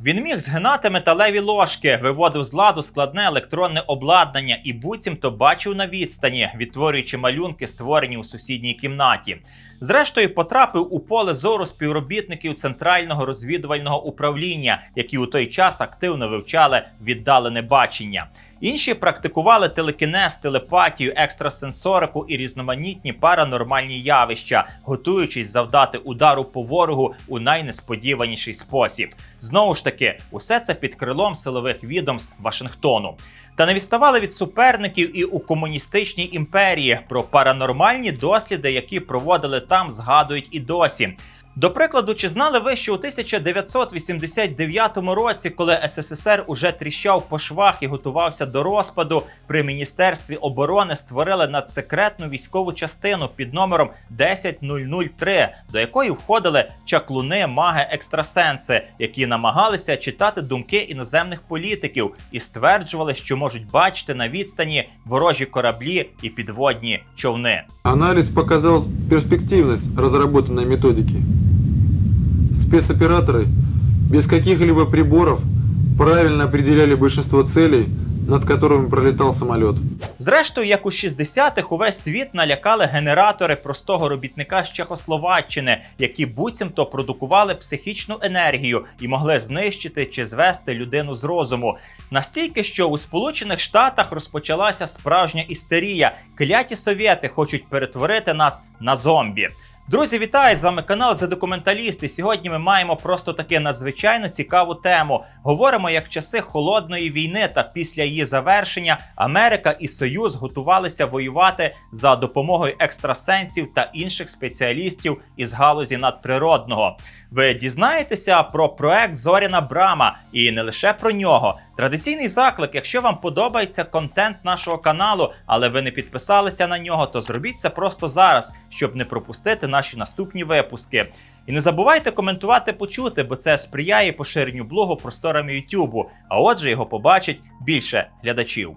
Він міг згинати металеві ложки, виводив з ладу складне електронне обладнання і буцімто бачив на відстані, відтворюючи малюнки, створені у сусідній кімнаті. Зрештою, потрапив у поле зору співробітників центрального розвідувального управління, які у той час активно вивчали віддалене бачення. Інші практикували телекінез, телепатію, екстрасенсорику і різноманітні паранормальні явища, готуючись завдати удару по ворогу у найнесподіваніший спосіб. Знову ж таки, усе це під крилом силових відомств Вашингтону. Та не відставали від суперників і у комуністичній імперії про паранормальні досліди, які проводили там, згадують і досі. До прикладу, чи знали ви, що у 1989 році, коли СССР уже тріщав по швах і готувався до розпаду, при міністерстві оборони створили надсекретну військову частину під номером 10003, до якої входили чаклуни, маги, екстрасенси, які намагалися читати думки іноземних політиків і стверджували, що можуть бачити на відстані ворожі кораблі і підводні човни. Анализ показал перспективность разработанной методики. Спецоператоры без каких-либо приборов правильно определяли большинство целей, над которыми пролетал самолет. Зрештою, як у 60-х, увесь світ налякали генератори простого робітника з Чехословаччини, які буцімто продукували психічну енергію і могли знищити чи звести людину з розуму. Настільки, що у Сполучених Штатах розпочалася справжня істерія. Кляті совєти хочуть перетворити нас на зомбі. Друзі, вітаю! З вами канал «За документалісти. Сьогодні ми маємо просто таки надзвичайно цікаву тему. Говоримо, як часи холодної війни та після її завершення Америка і Союз готувалися воювати за допомогою екстрасенсів та інших спеціалістів із галузі надприродного. Ви дізнаєтеся про проект Зоряна Брама і не лише про нього. Традиційний заклик, якщо вам подобається контент нашого каналу, але ви не підписалися на нього, то зробіть це просто зараз, щоб не пропустити наші наступні випуски. І не забувайте коментувати почути, бо це сприяє поширенню блогу просторами Ютубу, а отже, його побачить більше глядачів.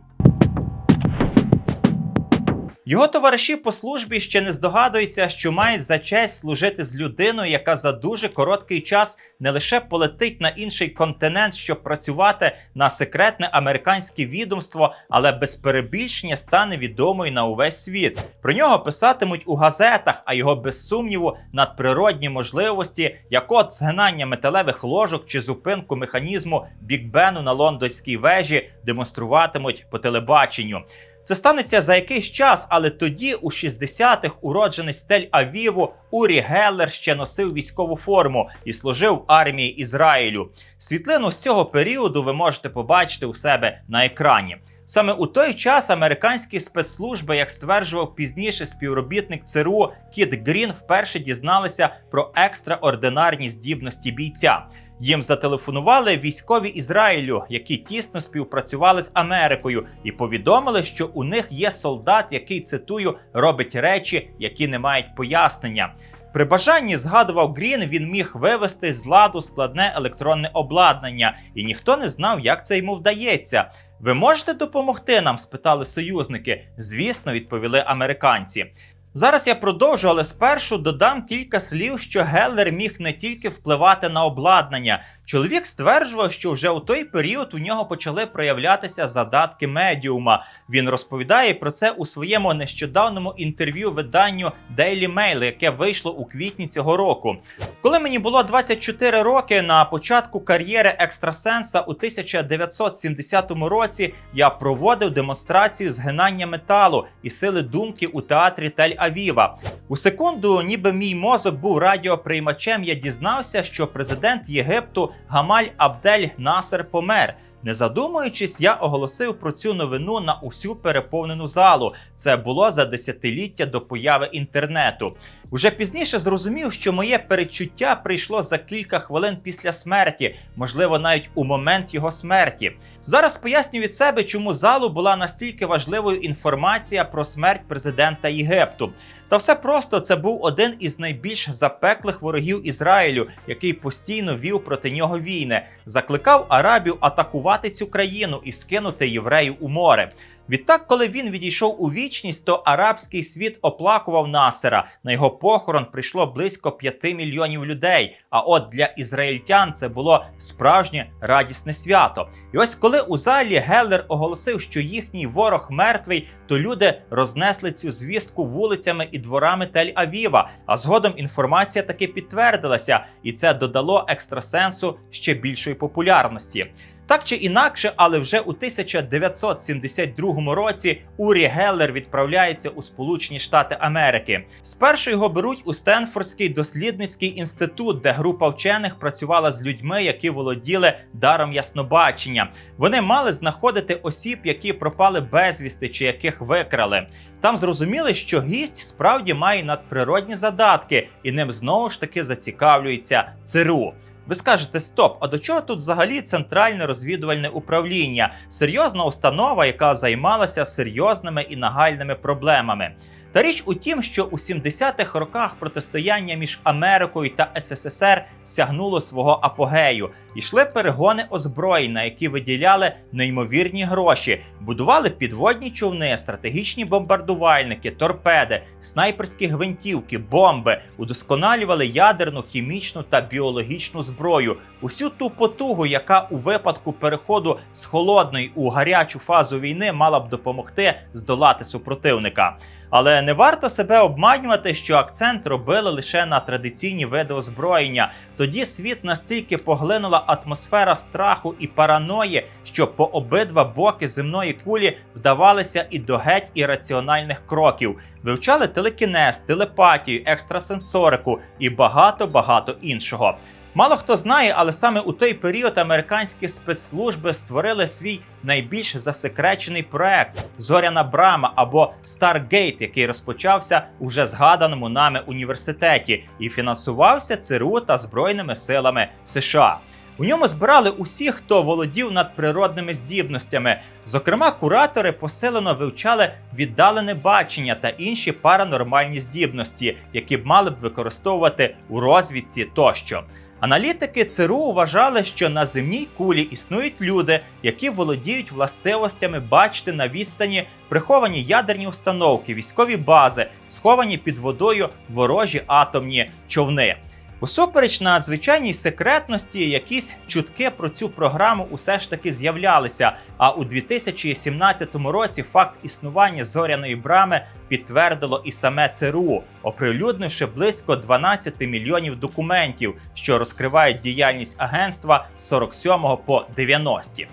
Його товариші по службі ще не здогадуються, що мають за честь служити з людиною, яка за дуже короткий час не лише полетить на інший континент, щоб працювати на секретне американське відомство, але без перебільшення стане відомою на увесь світ. Про нього писатимуть у газетах, а його без сумніву надприродні можливості, як от згинання металевих ложок чи зупинку механізму Бікбену на лондонській вежі демонструватимуть по телебаченню. Це станеться за якийсь час, але тоді, у 60-х, уродженець Тель-Авіву Урі Геллер ще носив військову форму і служив в армії Ізраїлю. Світлину з цього періоду ви можете побачити у себе на екрані. Саме у той час американські спецслужби, як стверджував пізніше співробітник ЦРУ Кіт Грін, вперше дізналися про екстраординарні здібності бійця. Їм зателефонували військові Ізраїлю, які тісно співпрацювали з Америкою, і повідомили, що у них є солдат, який цитую робить речі, які не мають пояснення. При бажанні згадував Грін, він міг вивести з ладу складне електронне обладнання, і ніхто не знав, як це йому вдається. Ви можете допомогти нам? спитали союзники. Звісно, відповіли американці. Зараз я продовжу, але спершу додам кілька слів, що Геллер міг не тільки впливати на обладнання. Чоловік стверджував, що вже у той період у нього почали проявлятися задатки медіума. Він розповідає про це у своєму нещодавному інтерв'ю виданню Daily Mail, яке вийшло у квітні цього року. Коли мені було 24 роки, на початку кар'єри екстрасенса у 1970 році я проводив демонстрацію згинання металу і сили думки у театрі Тель-Авіва. У секунду, ніби мій мозок був радіоприймачем, я дізнався, що президент Єгипту Гамаль Абдель Насер помер. Не задумуючись, я оголосив про цю новину на усю переповнену залу. Це було за десятиліття до появи інтернету. Уже пізніше зрозумів, що моє перечуття прийшло за кілька хвилин після смерті, можливо, навіть у момент його смерті. Зараз поясню від себе, чому залу була настільки важливою інформація про смерть президента Єгипту. Та все просто це був один із найбільш запеклих ворогів Ізраїлю, який постійно вів проти нього війни, закликав арабів атакувати цю країну і скинути євреїв у море. Відтак, коли він відійшов у вічність, то арабський світ оплакував Насера. На його похорон прийшло близько 5 мільйонів людей. А от для ізраїльтян це було справжнє радісне свято. І ось коли у залі Геллер оголосив, що їхній ворог мертвий, то люди рознесли цю звістку вулицями і дворами Тель-Авіва. А згодом інформація таки підтвердилася, і це додало екстрасенсу ще більшої популярності. Так чи інакше, але вже у 1972 році Урі Геллер відправляється у Сполучені Штати Америки. Спершу його беруть у Стенфордський дослідницький інститут, де група вчених працювала з людьми, які володіли даром яснобачення. Вони мали знаходити осіб, які пропали безвісти чи яких викрали. Там зрозуміли, що гість справді має надприродні задатки, і ним знову ж таки зацікавлюється ЦРУ. Ви скажете, стоп, а до чого тут взагалі центральне розвідувальне управління? Серйозна установа, яка займалася серйозними і нагальними проблемами. Та річ у тім, що у 70-х роках протистояння між Америкою та СССР сягнуло свого апогею. Ішли перегони озброєнь, на які виділяли неймовірні гроші, будували підводні човни, стратегічні бомбардувальники, торпеди, снайперські гвинтівки, бомби, удосконалювали ядерну, хімічну та біологічну зброю. Усю ту потугу, яка у випадку переходу з холодної у гарячу фазу війни мала б допомогти здолати супротивника. Але не варто себе обманювати, що акцент робили лише на традиційні види озброєння. Тоді світ настільки поглинула атмосфера страху і параної, що по обидва боки земної кулі вдавалися і до геть ірраціональних кроків, вивчали телекінез, телепатію, екстрасенсорику і багато багато іншого. Мало хто знає, але саме у той період американські спецслужби створили свій найбільш засекречений проект Зоряна Брама або Stargate, який розпочався у вже згаданому нами університеті і фінансувався ЦРУ та Збройними силами США. У ньому збирали усіх, хто володів надприродними здібностями. Зокрема, куратори посилено вивчали віддалене бачення та інші паранормальні здібності, які б мали б використовувати у розвідці тощо. Аналітики ЦРУ вважали, що на земній кулі існують люди, які володіють властивостями бачити на відстані приховані ядерні установки, військові бази, сховані під водою ворожі атомні човни. Усупереч надзвичайній секретності, якісь чутки про цю програму усе ж таки з'являлися. А у 2017 році факт існування зоряної брами підтвердило і саме ЦРУ, оприлюднивши близько 12 мільйонів документів, що розкривають діяльність агентства з 47 по 90.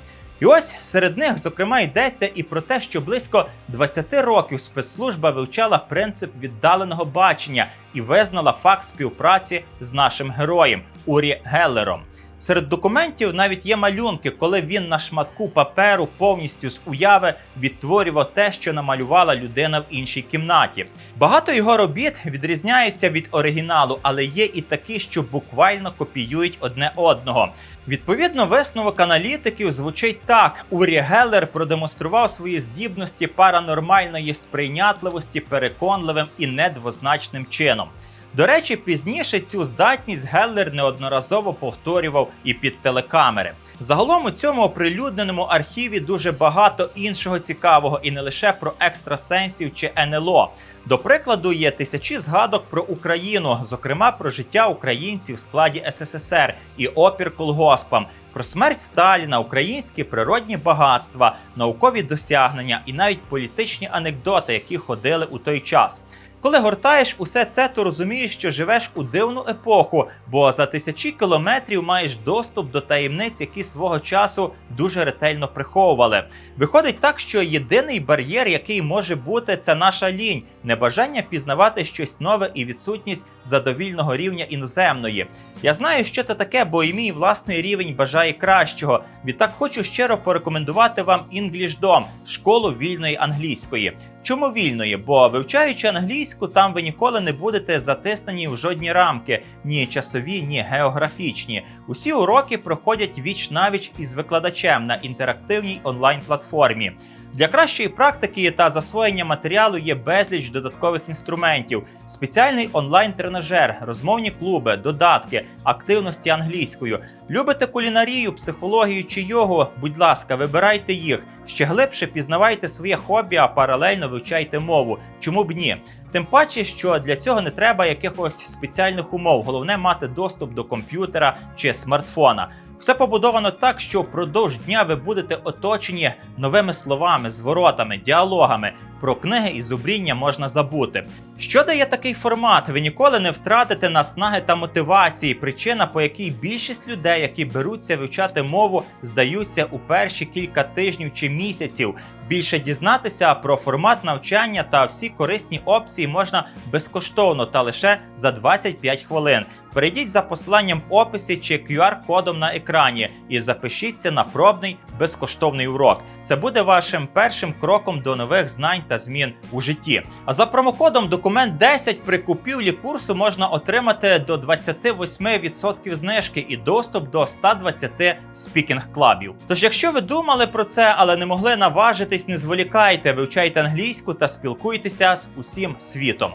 І ось серед них, зокрема, йдеться і про те, що близько 20 років спецслужба вивчала принцип віддаленого бачення і визнала факт співпраці з нашим героєм Урі Геллером. Серед документів навіть є малюнки, коли він на шматку паперу повністю з уяви відтворював те, що намалювала людина в іншій кімнаті. Багато його робіт відрізняються від оригіналу, але є і такі, що буквально копіюють одне одного. Відповідно, висновок аналітиків звучить так: Урі Геллер продемонстрував свої здібності паранормальної сприйнятливості переконливим і недвозначним чином. До речі, пізніше цю здатність Геллер неодноразово повторював і під телекамери. Загалом у цьому оприлюдненому архіві дуже багато іншого цікавого, і не лише про екстрасенсів чи НЛО. До прикладу, є тисячі згадок про Україну, зокрема про життя українців в складі СССР і опір колгоспам, про смерть Сталіна, українські природні багатства, наукові досягнення і навіть політичні анекдоти, які ходили у той час. Коли гортаєш усе це, то розумієш, що живеш у дивну епоху, бо за тисячі кілометрів маєш доступ до таємниць, які свого часу дуже ретельно приховували. Виходить так, що єдиний бар'єр, який може бути, це наша лінь, небажання пізнавати щось нове і відсутність задовільного рівня іноземної. Я знаю, що це таке, бо і мій власний рівень бажає кращого. Відтак хочу щиро порекомендувати вам EnglishDom – школу вільної англійської. Чому вільної? Бо вивчаючи англійську, там ви ніколи не будете затиснені в жодні рамки, ні часові, ні географічні. Усі уроки проходять віч навіч із викладачем на інтерактивній онлайн платформі. Для кращої практики та засвоєння матеріалу є безліч додаткових інструментів, спеціальний онлайн-тренажер, розмовні клуби, додатки, активності англійською. Любите кулінарію, психологію чи йогу? Будь ласка, вибирайте їх. Ще глибше пізнавайте своє хобі, а паралельно вивчайте мову. Чому б ні? Тим паче, що для цього не треба якихось спеціальних умов. Головне мати доступ до комп'ютера чи смартфона. Все побудовано так, що впродовж дня ви будете оточені новими словами, зворотами, діалогами. Про книги і зубріння можна забути. Що дає такий формат? Ви ніколи не втратите наснаги та мотивації. Причина, по якій більшість людей, які беруться вивчати мову, здаються у перші кілька тижнів чи місяців. Більше дізнатися про формат навчання та всі корисні опції можна безкоштовно та лише за 25 хвилин. Перейдіть за посиланням в описі чи QR-кодом на екрані і запишіться на пробний безкоштовний урок. Це буде вашим першим кроком до нових знань та змін у житті. А за промокодом документ 10 при купівлі курсу можна отримати до 28% знижки і доступ до 120 спікінг клабів. Тож, якщо ви думали про це, але не могли наважитись, не зволікайте, вивчайте англійську та спілкуйтеся з усім світом.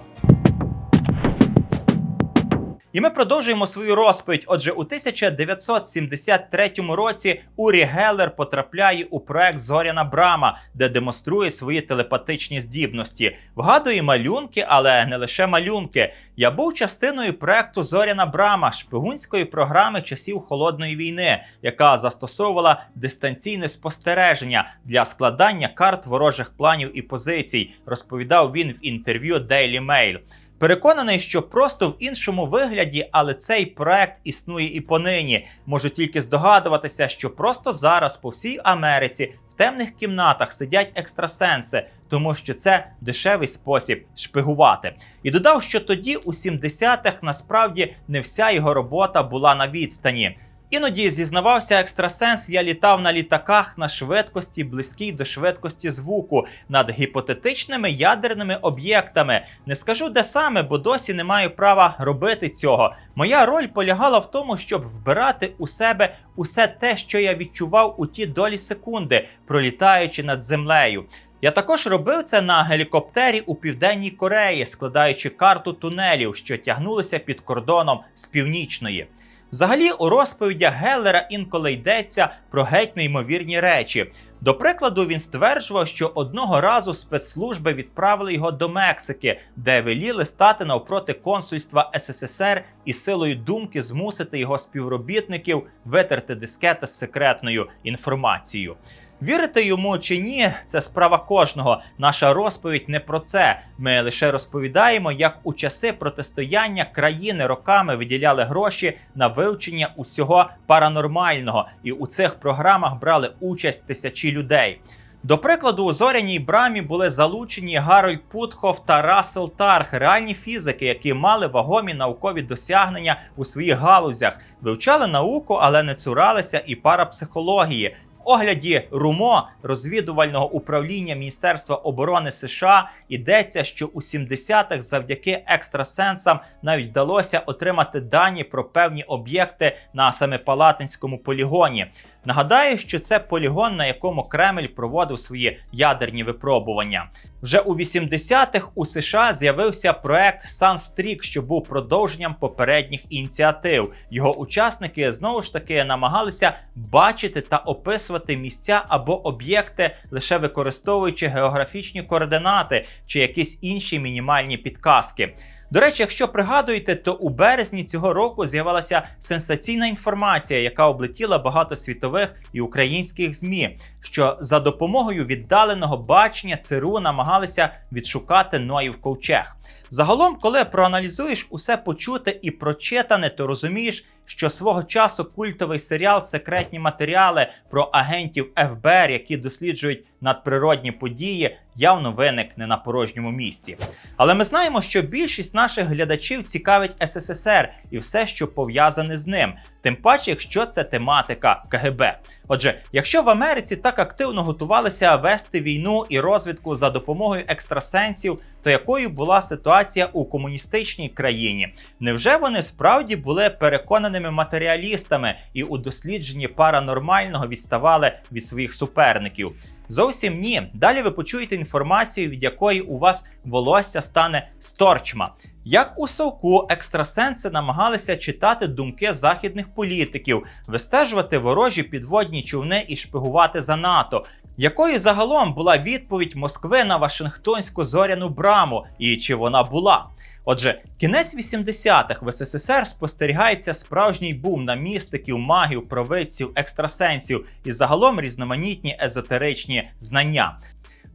І ми продовжуємо свою розповідь. Отже, у 1973 році Урі Геллер потрапляє у проект Зоряна Брама, де демонструє свої телепатичні здібності. Вгадує малюнки, але не лише малюнки. Я був частиною проекту Зоряна Брама, шпигунської програми часів холодної війни, яка застосовувала дистанційне спостереження для складання карт ворожих планів і позицій. Розповідав він в інтерв'ю Daily Mail. Переконаний, що просто в іншому вигляді, але цей проект існує і понині. Можу тільки здогадуватися, що просто зараз по всій Америці в темних кімнатах сидять екстрасенси, тому що це дешевий спосіб шпигувати. І додав, що тоді, у 70-х, насправді не вся його робота була на відстані. Іноді зізнавався екстрасенс, я літав на літаках на швидкості, близькій до швидкості звуку, над гіпотетичними ядерними об'єктами. Не скажу де саме, бо досі не маю права робити цього. Моя роль полягала в тому, щоб вбирати у себе усе те, що я відчував у ті долі секунди, пролітаючи над землею. Я також робив це на гелікоптері у південній Кореї, складаючи карту тунелів, що тягнулися під кордоном з північної. Взагалі, у розповідях Геллера інколи йдеться про геть неймовірні речі. До прикладу, він стверджував, що одного разу спецслужби відправили його до Мексики, де веліли стати навпроти консульства СССР і силою думки змусити його співробітників витерти дискети з секретною інформацією. Вірити йому чи ні, це справа кожного. Наша розповідь не про це. Ми лише розповідаємо, як у часи протистояння країни роками виділяли гроші на вивчення усього паранормального, і у цих програмах брали участь тисячі людей. До прикладу, у зоряній брамі були залучені Гарольд Путхов та Рассел Тарх, реальні фізики, які мали вагомі наукові досягнення у своїх галузях, вивчали науку, але не цуралися і парапсихології. Огляді РУМО розвідувального управління Міністерства оборони США йдеться, що у 70-х завдяки екстрасенсам навіть вдалося отримати дані про певні об'єкти на Семипалатинському полігоні. Нагадаю, що це полігон, на якому Кремль проводив свої ядерні випробування. Вже у 80-х у США з'явився проект Sunstreak, що був продовженням попередніх ініціатив. Його учасники знову ж таки намагалися бачити та описувати місця або об'єкти, лише використовуючи географічні координати чи якісь інші мінімальні підказки. До речі, якщо пригадуєте, то у березні цього року з'явилася сенсаційна інформація, яка облетіла багато світових і українських змі, що за допомогою віддаленого бачення ЦРУ намагалися відшукати Ноїв ковчег. Загалом, коли проаналізуєш усе почуте і прочитане, то розумієш, що свого часу культовий серіал Секретні матеріали про агентів ФБР, які досліджують надприродні події, явно виник не на порожньому місці. Але ми знаємо, що більшість наших глядачів цікавить СССР і все, що пов'язане з ним, тим паче, якщо це тематика КГБ. Отже, якщо в Америці так активно готувалися вести війну і розвідку за допомогою екстрасенсів, то якою була ситуація? у комуністичній країні? Невже вони справді були переконаними матеріалістами і у дослідженні паранормального відставали від своїх суперників? Зовсім ні. Далі ви почуєте інформацію, від якої у вас волосся стане сторчма. Як у совку екстрасенси намагалися читати думки західних політиків, вистежувати ворожі підводні човни і шпигувати за НАТО. Якою загалом була відповідь Москви на Вашингтонську зоряну браму, і чи вона була? Отже, кінець 80-х в СССР спостерігається справжній бум на містиків, магів, провидців, екстрасенсів і загалом різноманітні езотеричні знання.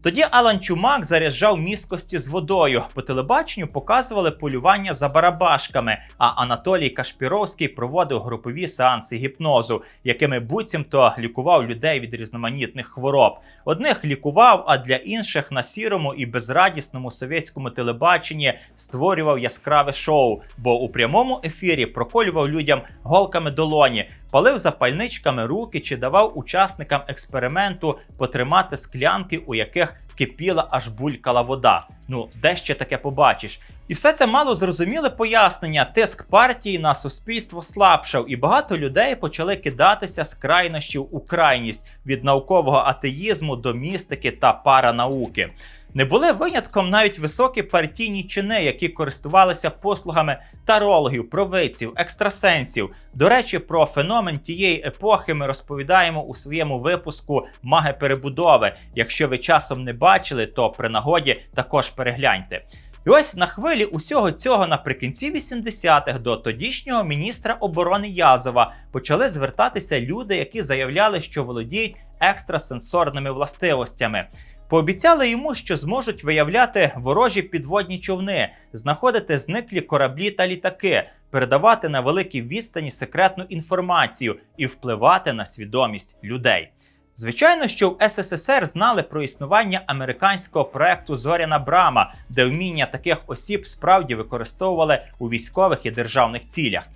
Тоді Алан Чумак заряджав міскості з водою. По телебаченню показували полювання за барабашками, а Анатолій Кашпіровський проводив групові сеанси гіпнозу, якими буцімто лікував людей від різноманітних хвороб. Одних лікував, а для інших на сірому і безрадісному совєтському телебаченні створював яскраве шоу, бо у прямому ефірі проколював людям голками долоні, палив запальничками руки чи давав учасникам експерименту потримати склянки, у яких кипіла аж булькала вода. Ну, де ще таке побачиш? І все це мало зрозуміле пояснення. Тиск партії на суспільство слабшав, і багато людей почали кидатися з крайнощів у крайність від наукового атеїзму до містики та паранауки. Не були винятком навіть високі партійні чини, які користувалися послугами тарологів, провидців, екстрасенсів. До речі, про феномен тієї епохи ми розповідаємо у своєму випуску Маги перебудови. Якщо ви часом не бачили, то при нагоді також перегляньте. І ось на хвилі усього цього наприкінці 80-х до тодішнього міністра оборони Язова почали звертатися люди, які заявляли, що володіють екстрасенсорними властивостями. Пообіцяли йому, що зможуть виявляти ворожі підводні човни, знаходити зниклі кораблі та літаки, передавати на великій відстані секретну інформацію і впливати на свідомість людей. Звичайно, що в СССР знали про існування американського проекту Зоряна Брама, де вміння таких осіб справді використовували у військових і державних цілях.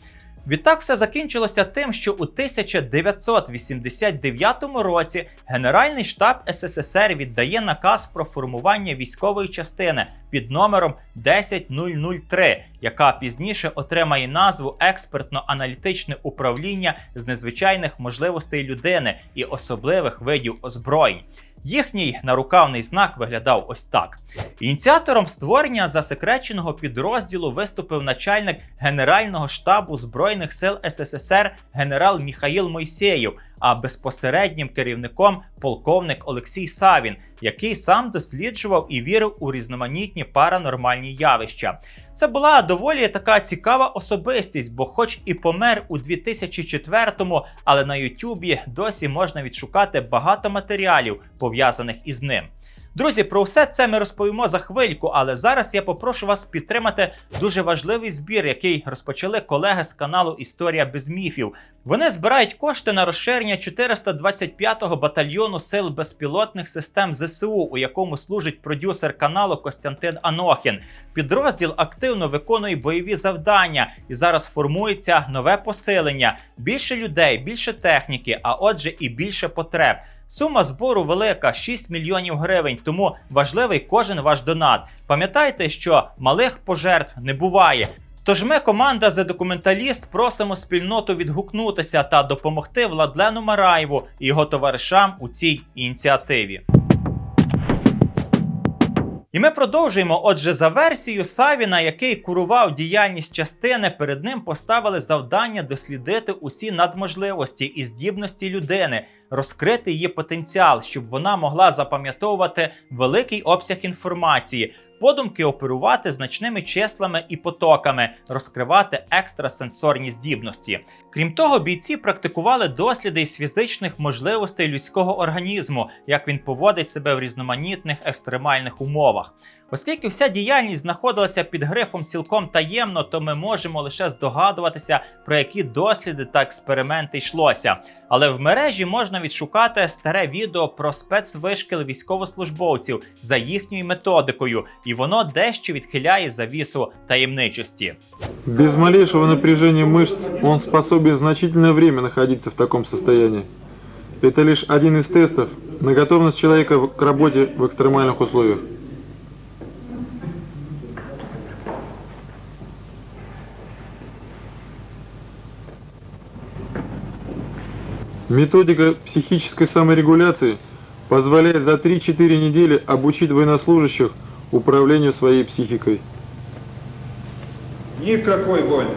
Відтак все закінчилося тим, що у 1989 році Генеральний штаб СССР віддає наказ про формування військової частини під номером 10003, яка пізніше отримає назву експертно-аналітичне управління з незвичайних можливостей людини і особливих видів озброєнь. Їхній нарукавний знак виглядав ось так. Ініціатором створення засекреченого підрозділу виступив начальник Генерального штабу Збройних сил СССР генерал Міхаїл Мойсеєв, а безпосереднім керівником полковник Олексій Савін, який сам досліджував і вірив у різноманітні паранормальні явища. Це була доволі така цікава особистість, бо, хоч і помер у 2004-му, але на Ютубі досі можна відшукати багато матеріалів, пов'язаних із ним. Друзі, про все це ми розповімо за хвильку, але зараз я попрошу вас підтримати дуже важливий збір, який розпочали колеги з каналу Історія без міфів. Вони збирають кошти на розширення 425-го батальйону сил безпілотних систем ЗСУ, у якому служить продюсер каналу Костянтин Анохін. Підрозділ активно виконує бойові завдання і зараз формується нове посилення. Більше людей, більше техніки, а отже, і більше потреб. Сума збору велика 6 мільйонів гривень, тому важливий кожен ваш донат. Пам'ятайте, що малих пожертв не буває. Тож ми, команда The Documentalist, просимо спільноту відгукнутися та допомогти Владлену Мараєву і його товаришам у цій ініціативі. І ми продовжуємо. Отже, за версією Савіна, який курував діяльність частини, перед ним поставили завдання дослідити усі надможливості і здібності людини, розкрити її потенціал, щоб вона могла запам'ятовувати великий обсяг інформації, подумки оперувати значними числами і потоками, розкривати екстрасенсорні здібності. Крім того, бійці практикували досліди із фізичних можливостей людського організму, як він поводить себе в різноманітних екстремальних умовах. Оскільки вся діяльність знаходилася під грифом цілком таємно, то ми можемо лише здогадуватися, про які досліди та експерименти йшлося. Але в мережі можна відшукати старе відео про спецвишкіл військовослужбовців за їхньою методикою, і воно дещо відхиляє завісу таємничості. Без малейшего напряжения мышц он способен значительное время находиться в таком состоянии. Это лишь один из тестов на готовность человека в- к работе в экстремальных условиях. Методика психической саморегуляции позволяет за 3-4 недели обучить военнослужащих управлению своей психикой. Никакой боли.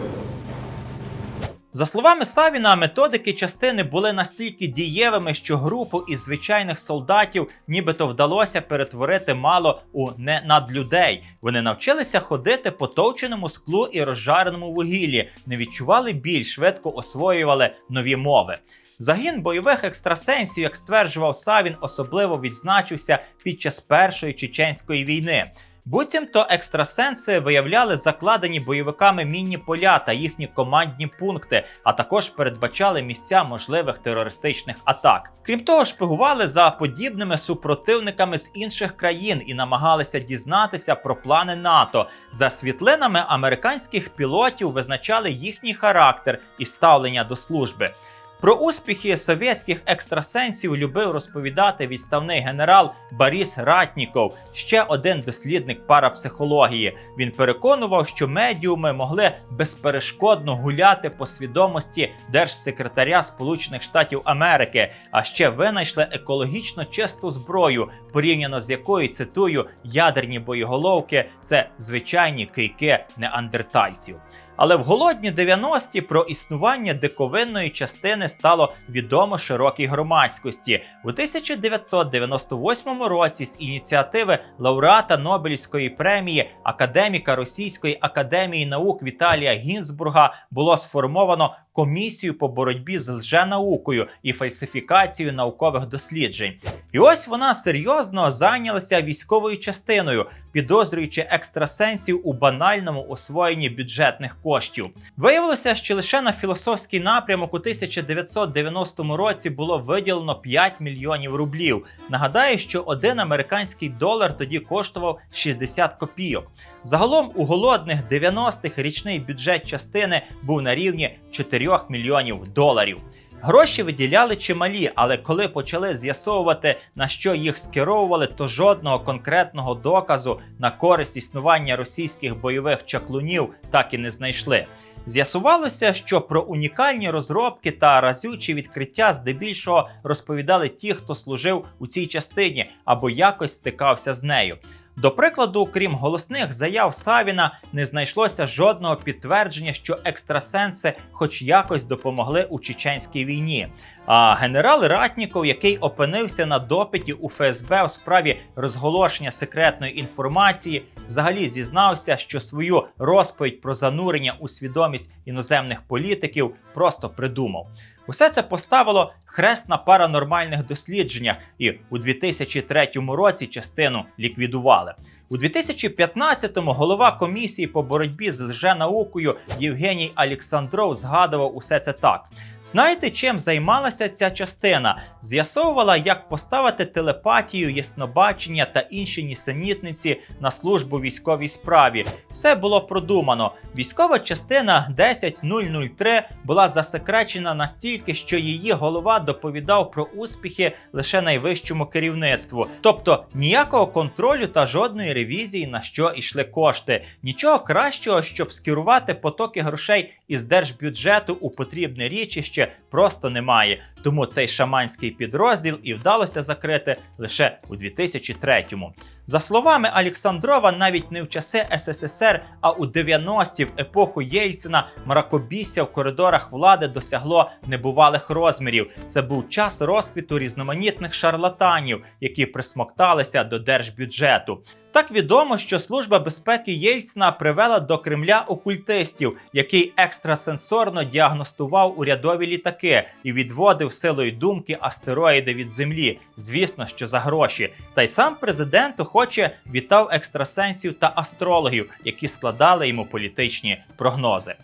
За словами Савіна, методики частини були настільки дієвими, що групу із звичайних солдатів нібито вдалося перетворити мало у не надлюдей. Вони навчилися ходити по товченому склу і розжареному вугіллі, не відчували біль, швидко освоювали нові мови. Загін бойових екстрасенсів, як стверджував Савін, особливо відзначився під час першої чеченської війни. Буцімто екстрасенси виявляли закладені бойовиками мінні поля та їхні командні пункти, а також передбачали місця можливих терористичних атак. Крім того, шпигували за подібними супротивниками з інших країн і намагалися дізнатися про плани НАТО. За світлинами американських пілотів визначали їхній характер і ставлення до служби. Про успіхи совєтських екстрасенсів любив розповідати відставний генерал Борис Ратніков, ще один дослідник парапсихології. Він переконував, що медіуми могли безперешкодно гуляти по свідомості держсекретаря Сполучених Штатів Америки, а ще винайшли екологічно чисту зброю, порівняно з якою цитую ядерні боєголовки це звичайні кийки неандертальців. Але в голодні 90-ті про існування диковинної частини стало відомо широкій громадськості. У 1998 році з ініціативи лауреата Нобелівської премії академіка Російської академії наук Віталія Гінзбурга було сформовано комісію по боротьбі з лженаукою і фальсифікацією наукових досліджень. І ось вона серйозно зайнялася військовою частиною, підозрюючи екстрасенсів у банальному освоєнні бюджетних коштів. Виявилося, що лише на філософський напрямок у 1990 році було виділено 5 мільйонів рублів. Нагадаю, що один американський долар тоді коштував 60 копійок. Загалом у голодних 90-х річний бюджет частини був на рівні 4 мільйонів доларів. Гроші виділяли чималі, але коли почали з'ясовувати на що їх скеровували, то жодного конкретного доказу на користь існування російських бойових чаклунів так і не знайшли. З'ясувалося, що про унікальні розробки та разючі відкриття здебільшого розповідали ті, хто служив у цій частині або якось стикався з нею. До прикладу, крім голосних заяв Савіна, не знайшлося жодного підтвердження, що екстрасенси хоч якось допомогли у чеченській війні. А генерал Ратніков, який опинився на допиті у ФСБ у справі розголошення секретної інформації, взагалі зізнався, що свою розповідь про занурення у свідомість іноземних політиків просто придумав. Усе це поставило хрест на паранормальних дослідженнях, і у 2003 році частину ліквідували. У 2015-му голова комісії по боротьбі з лженаукою Євгеній Олександров згадував усе це так. Знаєте, чим займалася ця частина? З'ясовувала, як поставити телепатію, яснобачення та інші нісенітниці на службу військовій справі. Все було продумано. Військова частина 10003 була засекречена настільки, що її голова доповідав про успіхи лише найвищому керівництву, тобто ніякого контролю та жодної ревізії на що йшли кошти. Нічого кращого, щоб скерувати потоки грошей із держбюджету у потрібне річище, просто немає. Тому цей шаманський підрозділ і вдалося закрити лише у 2003-му. За словами Олександрова, навіть не в часи СССР, а у 90-ті в епоху Єльцина мракобісся в коридорах влади досягло небувалих розмірів. Це був час розквіту різноманітних шарлатанів, які присмокталися до держбюджету. Так відомо, що служба безпеки Єльцина привела до Кремля окультистів, який екстрасенсорно діагностував урядові літаки і відводив силою думки астероїди від землі. Звісно, що за гроші. Та й сам президент охоче вітав екстрасенсів та астрологів, які складали йому політичні прогнози.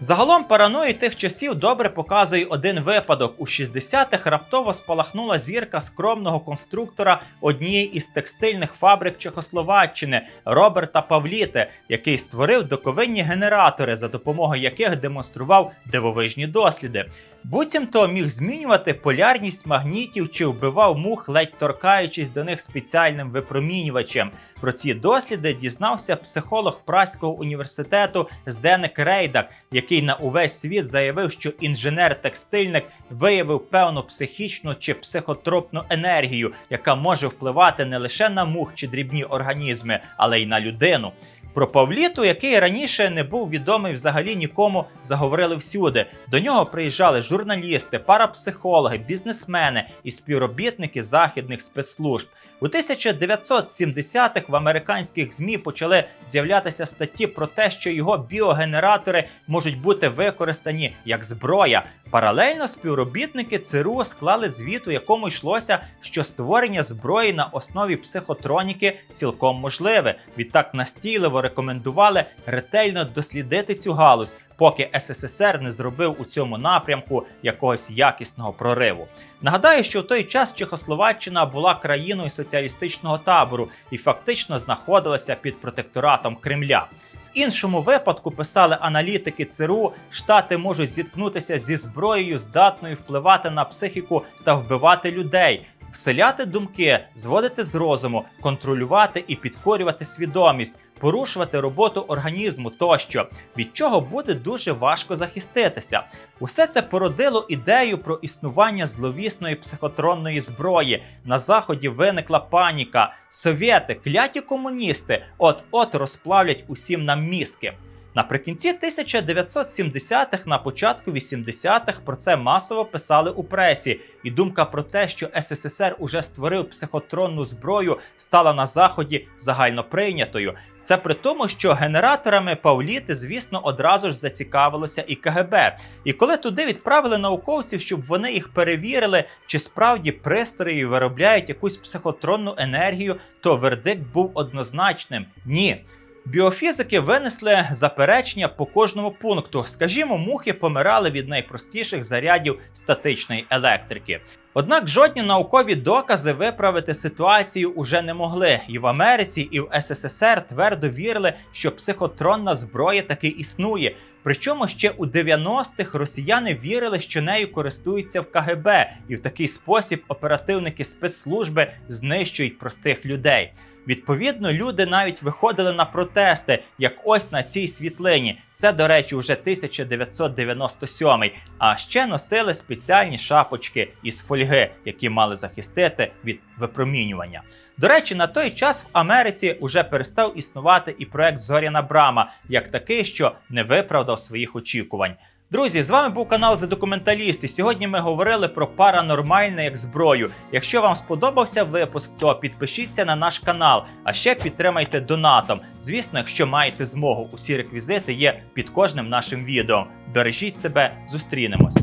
Загалом параної тих часів добре показує один випадок. У 60-х раптово спалахнула зірка скромного конструктора однієї із текстильних фабрик Чехословаччини Роберта Павліте, який створив доковинні генератори, за допомогою яких демонстрував дивовижні досліди. Буцімто міг змінювати полярність магнітів чи вбивав мух, ледь торкаючись до них спеціальним випромінювачем. Про ці досліди дізнався психолог Праського університету Зденек Рейдак, який який на увесь світ заявив, що інженер-текстильник виявив певну психічну чи психотропну енергію, яка може впливати не лише на мух чи дрібні організми, але й на людину. Про Павліту, який раніше не був відомий взагалі нікому, заговорили всюди. До нього приїжджали журналісти, парапсихологи, бізнесмени і співробітники західних спецслужб. У 1970-х в американських ЗМІ почали з'являтися статті про те, що його біогенератори можуть бути використані як зброя. Паралельно співробітники ЦРУ склали звіт, у якому йшлося, що створення зброї на основі психотроніки цілком можливе. Відтак настійливо рекомендували ретельно дослідити цю галузь, поки СССР не зробив у цьому напрямку якогось якісного прориву. Нагадаю, що в той час Чехословаччина була країною соціалістичного табору і фактично знаходилася під протекторатом Кремля. В іншому випадку писали аналітики ЦРУ, штати можуть зіткнутися зі зброєю, здатною впливати на психіку та вбивати людей. Вселяти думки, зводити з розуму, контролювати і підкорювати свідомість, порушувати роботу організму тощо, від чого буде дуже важко захиститися. Усе це породило ідею про існування зловісної психотронної зброї. На заході виникла паніка. Совєти, кляті комуністи, от-от розплавлять усім нам мізки. Наприкінці 1970-х, на початку 80-х про це масово писали у пресі, і думка про те, що СССР уже створив психотронну зброю, стала на заході загальноприйнятою. Це при тому, що генераторами Павліти, звісно, одразу ж зацікавилося і КГБ. І коли туди відправили науковців, щоб вони їх перевірили, чи справді пристрої виробляють якусь психотронну енергію, то вердикт був однозначним: ні. Біофізики винесли заперечення по кожному пункту. Скажімо, мухи помирали від найпростіших зарядів статичної електрики. Однак жодні наукові докази виправити ситуацію уже не могли. І в Америці, і в СССР твердо вірили, що психотронна зброя таки існує. Причому ще у 90-х росіяни вірили, що нею користуються в КГБ, і в такий спосіб оперативники спецслужби знищують простих людей. Відповідно, люди навіть виходили на протести, як ось на цій світлині. Це, до речі, вже 1997 А ще носили спеціальні шапочки із фольги, які мали захистити від випромінювання. До речі, на той час в Америці вже перестав існувати і проект Зоряна Брама, як такий, що не виправдав своїх очікувань. Друзі, з вами був канал за документаліст, і сьогодні ми говорили про паранормальне як зброю. Якщо вам сподобався випуск, то підпишіться на наш канал, а ще підтримайте донатом. Звісно, якщо маєте змогу, усі реквізити є під кожним нашим відео. Бережіть себе, зустрінемось.